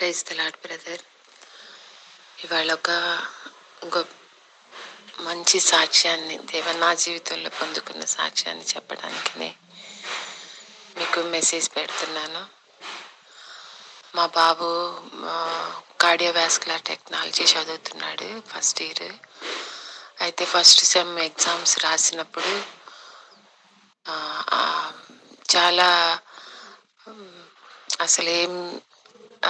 Praise lord brother. ఇవాళ ఒక గొప్ప మంచి సాక్ష్యాన్ని దేవ నా జీవితంలో పొందుకున్న సాక్ష్యాన్ని చెప్పడానికి మీకు మెసేజ్ పెడుతున్నాను. మా బాబు కార్డియోవాస్కులర్ టెక్నాలజీ చదువుతున్నాడు ఫస్ట్ ఇయర్. అయితే ఫస్ట్ సెమ్ ఎగ్జామ్స్ రాసినప్పుడు చాలా అసలు ఏం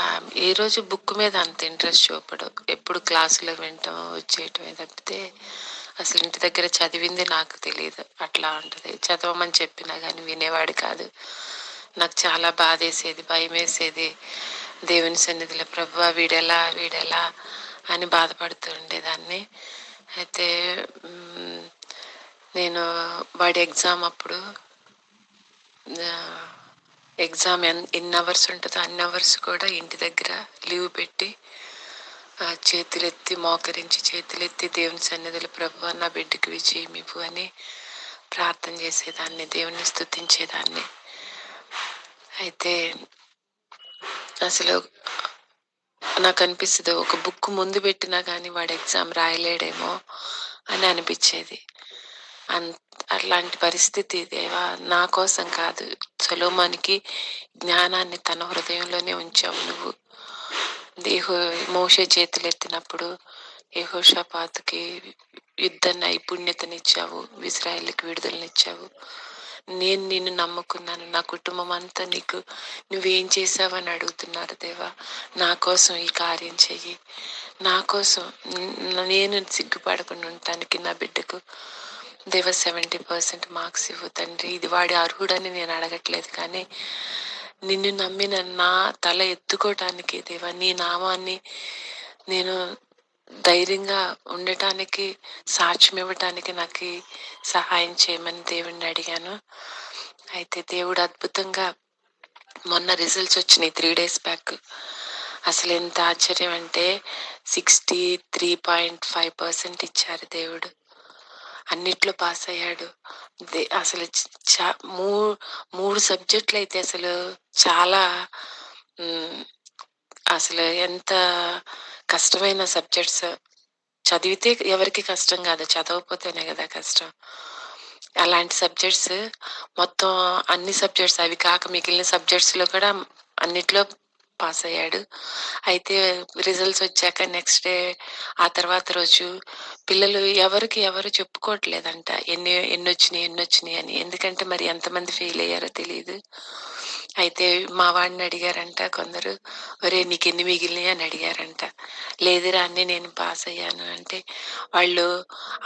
ఆ, ఏ రోజు బుక్ మీద అంత ఇంట్రెస్ట్ చూపడు ఎప్పుడు క్లాసులో వినటం వచ్చేయటమే తప్పితే అసలు ఇంటి దగ్గర చదివింది నాకు తెలియదు అట్లా ఉంటుంది. చదవమని చెప్పినా కానీ వినేవాడు కాదు. నాకు చాలా బాధేసేది భయం వేసేది దేవుని సన్నిధిలో ప్రభు వీడెలా వీడెలా అని బాధపడుతూ ఉండేదాన్ని. అయితే నేను వాడి ఎగ్జామ్ అప్పుడు ఎగ్జామ్ ఎన్ ఎన్ని అవర్స్ ఉంటుందో అన్ని అవర్స్ కూడా ఇంటి దగ్గర లీవ్ పెట్టి చేతులెత్తి మోకరించి చేతులెత్తి దేవుని సన్నిధిలో ప్రభు నా బిడ్డకి విజయం ఇవ్వు అని ప్రార్థన చేసేదాన్ని దేవుని స్థుతించేదాన్ని అయితే అసలు నాకు అనిపిస్తుంది ఒక బుక్ ముందు పెట్టినా కానీ వాడు ఎగ్జామ్ రాయలేడేమో అని అనిపించేది. అన్ అట్లాంటి పరిస్థితి దేవా నా కోసం కాదు. సొలోమానికి జ్ఞానాన్ని తన హృదయంలోనే ఉంచావు నువ్వు. దేహో మోషే చేతులు ఎత్తినప్పుడు యెహోషాపాతుకి యుద్ధ నైపుణ్యతనిచ్చావు ఇజ్రాయెల్కి విడుదలనిచ్చావు. నేను నిన్ను నమ్ముకున్నాను నా కుటుంబం అంతా నీకు నువ్వేం చేసావని అడుగుతున్నారు దేవా. నా కోసం ఈ కార్యం చెయ్యి. నా కోసం నేను సిగ్గుపడకుండా ఉండటానికి నా బిడ్డకు దేవ సెవెంటీ పర్సెంట్ మార్క్స్ ఇవ్వు తండ్రి. ఇది వాడి అర్హుడని నేను అడగట్లేదు కానీ నిన్ను నమ్మిన నా తల ఎత్తుకోవటానికి దేవ నీ నామాన్ని నేను ధైర్యంగా ఉండటానికి సాక్ష్యం ఇవ్వటానికి నాకు సహాయం చేయమని దేవుణ్ణి అడిగాను. అయితే దేవుడు అద్భుతంగా మొన్న రిజల్ట్స్ వచ్చినాయి త్రీ డేస్ బ్యాక్ అసలు ఎంత ఆశ్చర్యం అంటే sixty three point five percent ఇచ్చారు దేవుడు. అన్నిట్లో పాస్ అయ్యాడు. దే- అసలు చ- చా- మూ మూడు సబ్జెక్టులు అయితే అసలు చాలా అసలు ఎంత కష్టమైన సబ్జెక్ట్స్. చదివితే ఎవరికి కష్టం కాదు చదవకపోతేనే కదా కష్టం. అలాంటి సబ్జెక్ట్స్ మొత్తం అన్ని సబ్జెక్ట్స్ అవి కాక మిగిలిన సబ్జెక్ట్స్లో కూడా అన్నిట్లో పాస్ అయ్యాడు. అయితే రిజల్ట్స్ వచ్చాక నెక్స్ట్ డే ఆ తర్వాత రోజు పిల్లలు ఎవరికి ఎవరు చెప్పుకోవట్లేదంట. ఎన్ని ఎన్ని వచ్చినాయి ఎన్ని వచ్చినాయి అని. ఎందుకంటే మరి ఎంతమంది ఫెయిల్ అయ్యారో తెలియదు అయితే మా వాడిని అడిగారంట కొందరు ఒరే నీకు ఎన్ని మిగిలినాయి? అని అడిగారంట. లేదురా అన్ని నేను పాస్ అయ్యాను. అంటే వాళ్ళు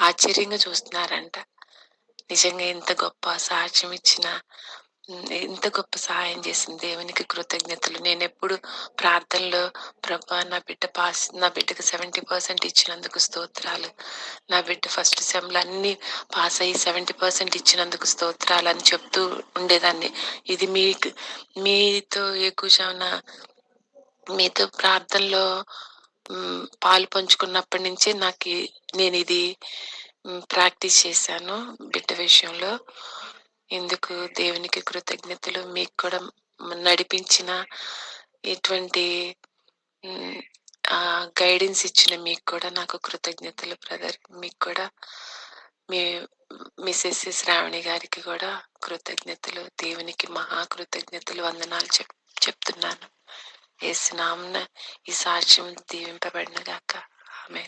ఆశ్చర్యంగా చూస్తున్నారంట. నిజంగా ఎంత గొప్ప సాక్ష్యం ఇచ్చిన ఎంత గొప్ప సహాయం చేసింది దేవునికి కృతజ్ఞతలు. నేను ఎప్పుడు ప్రార్థనలో ప్రభా నా బిడ్డ పాస్ నా బిడ్డకు సెవెంటీ పర్సెంట్ ఇచ్చినందుకు స్తోత్రాలు. నా బిడ్డ ఫస్ట్ సెమ్లు అన్ని పాస్ అయ్యి సెవెంటీ పర్సెంట్ ఇచ్చినందుకు స్తోత్రాలు అని చెప్తూ ఉండేదాన్ని. ఇది మీకు మీతో ఎక్కువ మీతో ప్రార్థనలో పాలు పంచుకున్నప్పటి నుంచి నాకు నేను ఇది ప్రాక్టీస్ చేశాను బిడ్డ విషయంలో. ఇందుకు దేవునికి కృతజ్ఞతలు? మీకు కూడా నడిపించిన ఇటువంటి గైడెన్స్ ఇచ్చిన మీకు కూడా నాకు కృతజ్ఞతలు బ్రదర్ మీకు కూడా మీ మిసెస్ శ్రావణి గారికి కూడా కృతజ్ఞతలు దేవునికి మహా కృతజ్ఞతలు వందనాలు చెప్ చెప్తున్నాను. ఏ ఏసునాంన ఈ సాక్ష్యం దీవింపబడినగాక. ఆమె